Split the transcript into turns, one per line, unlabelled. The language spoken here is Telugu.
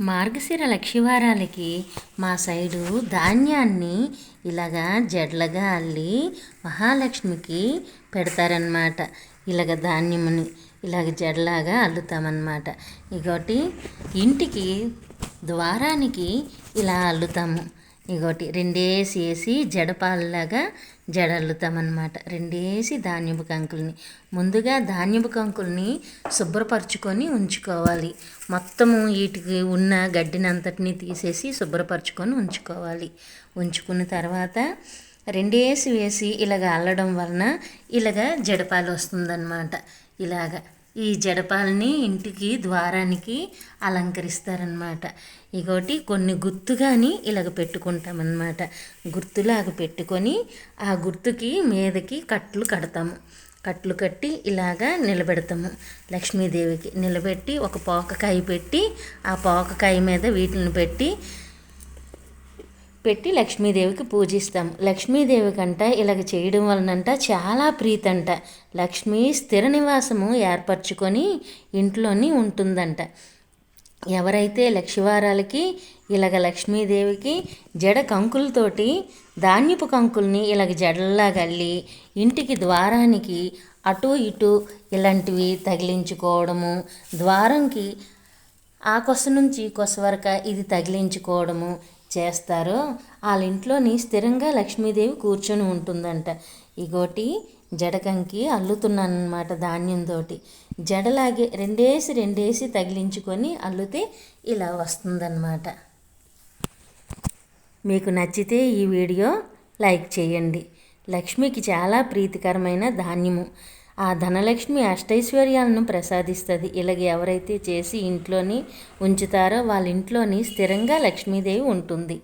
మార్గశిర లక్షివారాలకి మా సైడు ధాన్యాన్ని ఇలాగా జడ్లగా అల్లి మహాలక్ష్మికి పెడతారనమాట ఇలాగ ధాన్యముని ఇలాగ జడలాగా అల్లుతామన్నమాట. ఇగోటి ఇంటికి ద్వారానికి ఇలా అల్లుతాము. ఇగోటి రెండేసి వేసి జడపాలలాగా జడల్లుతామన్నమాట రెండేసి ధాన్యపు కంకుల్ని. ముందుగా ధాన్యపు కంకుల్ని శుభ్రపరచుకొని ఉంచుకోవాలి. మొత్తము వీటికి ఉన్న గడ్డినంతటిని తీసేసి శుభ్రపరచుకొని ఉంచుకోవాలి. ఉంచుకున్న తర్వాత రెండేసి వేసి ఇలాగ అల్లడం వలన ఇలాగ జడపాలు వస్తుందన్నమాట. ఇలాగ ఈ జడపాలని ఇంటికి ద్వారానికి అలంకరిస్తారనమాట ఇగోటి కొన్ని గుర్తుగాని ఇలాగ పెట్టుకుంటామన్నమాట. గుర్తులాగా పెట్టుకొని ఆ గుర్తుకి మీదకి కట్లు కడతాము. కట్లు కట్టి ఇలాగా నిలబెడతాము లక్ష్మీదేవికి. నిలబెట్టి ఒక పోకకాయ పెట్టి ఆ పోకకాయ మీద వీటిని పెట్టి పెట్టి లక్ష్మీదేవికి పూజిస్తాం. లక్ష్మీదేవి కంట ఇలాగ చేయడం వలనంట చాలా ప్రీతంట. లక్ష్మీ స్థిర నివాసము ఏర్పరచుకొని ఇంట్లోని ఉంటుందంట. ఎవరైతే లక్ష్మీవారాలకి ఇలాగ లక్ష్మీదేవికి జడ కంకులతోటి ధాన్యపు కంకుల్ని ఇలాగ జడల్లాగా అల్లి ఇంటికి ద్వారానికి అటు ఇటు ఇలాంటివి తగిలించుకోవడము ద్వారంకి ఆ కొస నుంచి కొస వరక ఇది తగిలించుకోవడము చేస్తారో. వాళ్ళ ఇంట్లోని స్థిరంగా లక్ష్మీదేవి కూర్చొని ఉంటుందంట. ఇగోటి జడకంకి అల్లుతున్నానమాట ధాన్యంతో జడలాగే రెండేసి రెండేసి తగిలించుకొని అల్లుతే ఇలా వస్తుందన్నమాట. మీకు నచ్చితే ఈ వీడియో లైక్ చేయండి. లక్ష్మికి చాలా ప్రీతికరమైన ధాన్యము. ఆ ధనలక్ష్మి అష్టైశ్వర్యాలను ప్రసాదిస్తుంది. ఇలాగ ఎవరైతే చేసి ఇంట్లోని ఉంచుతారో వాళ్ళ ఇంట్లోని స్థిరంగా లక్ష్మీదేవి ఉంటుంది.